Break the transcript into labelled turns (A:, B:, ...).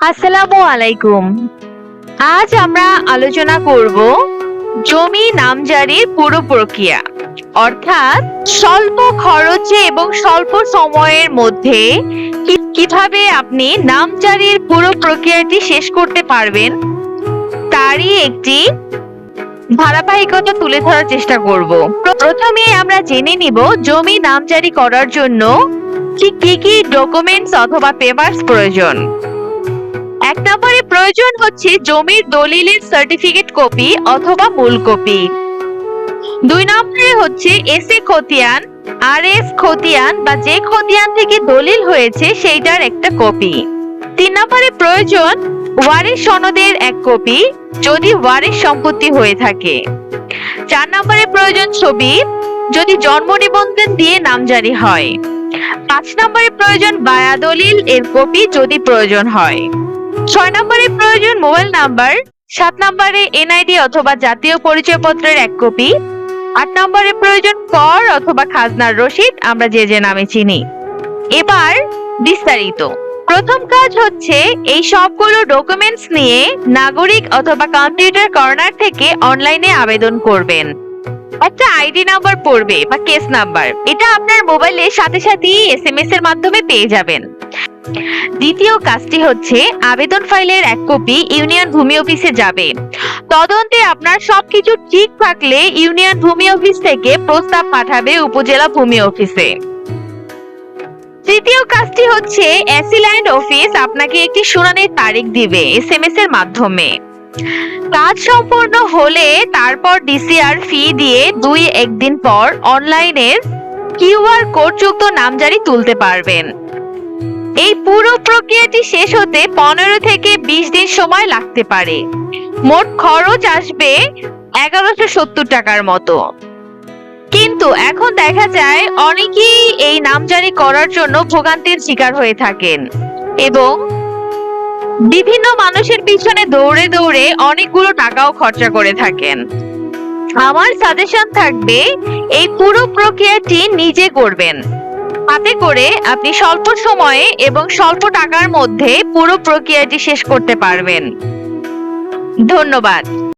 A: আসসালামু আলাইকুম। আজ আমরা আলোচনা করব জমি নামজারির পুরো প্রক্রিয়া, অর্থাৎ স্বল্প খরচে এবং স্বল্প সময়ের মধ্যে কীভাবে আপনি নামজারির পুরো প্রক্রিয়াটি শেষ করতে পারবেন, তারই একটি ধারাবাহিকতা তুলে ধরার চেষ্টা করব। প্রথমে আমরা জেনে নিব জমি নামজারি করার জন্য কি কি ডকুমেন্টস অথবা পেপারস প্রয়োজন। এক নম্বরে প্রয়োজন হচ্ছে জমির দলিলের সার্টিফিকেট কপি অথবা মূল কপি দুই নম্বরে হচ্ছে এসএ খতিয়ান আর এস খতিয়ান বা যে খতিয়ান থেকে দলিল হয়েছে সেইটার একটা কপি তিন নম্বরে প্রয়োজন ওয়ারিশ সনদের এক কপি যদি ওয়ারিশ সম্পত্তি হয়ে থাকে। চার নম্বরে প্রয়োজন ছবি যদি জন্ম নিবন্ধন দিয়ে নামজারি হয়। পাঁচ নম্বরে প্রয়োজন বায়া দলিল এর কপি যদি প্রয়োজন হয়। ছয় নম্বরে প্রয়োজন মোবাইল নাম্বার, সাত নম্বরে এনআইডি অথবা জাতীয় পরিচয়পত্রের এক কপি, আট নম্বরে প্রয়োজন কর অথবা খাজনার রসিদ, আমরা যে যে নামে চিনি। এবার বিস্তারিত। প্রথম কাজ হচ্ছে এই সবগুলো ডকুমেন্টস নিয়ে নাগরিক অথবা কম্পিউটার কর্নার থেকে অনলাইনে আবেদন করবেন। একটা আইডি নাম্বার পড়বে বা কেস নাম্বার এটা আপনার মোবাইলে সাথে সাথেই এসএমএস এর মাধ্যমে পেয়ে যাবেন। দ্বিতীয় কাজটি হচ্ছে, আবেদন ফাইলের এক কপি ইউনিয়ন ভূমি অফিসে যাবে। তদন্তে আপনার সবকিছু ঠিক থাকলে ইউনিয়ন ভূমি অফিস থেকে প্রস্তাব পাঠাবে উপজেলা ভূমি অফিসে তৃতীয় কাজটি হচ্ছে অ্যাসিল্যান্ড অফিস আপনাকে একটি শুনানির তারিখ দিবে এসএমএস এর মাধ্যমে। কাজ সম্পূর্ণ হলে তারপর ডিসিআর ফি দিয়ে দুই একদিন পর অনলাইনের কিউআর কোড যুক্ত নামজারি তুলতে পারবেন। এই পুরো প্রক্রিয়াটি শেষ হতে পনেরো থেকে বিশ দিন সময় লাগতে পারে। মোট খরচ আসবে এগারোশো সত্তর টাকার মতো। কিন্তু এখন দেখা যায় অনেকেই এই নামজারি করার জন্য ভোগান্তির শিকার হয়ে থাকেন এবং বিভিন্ন মানুষের পিছনে দৌড়ে দৌড়ে অনেকগুলো টাকাও খরচা করে থাকেন। আমার সাজেশন থাকবে, এই পুরো প্রক্রিয়াটি নিজে করবেন। তাতে করে আপনি স্বল্প সময়ে এবং স্বল্প টাকার মধ্যে পুরো প্রক্রিয়াটি শেষ করতে পারবেন। ধন্যবাদ।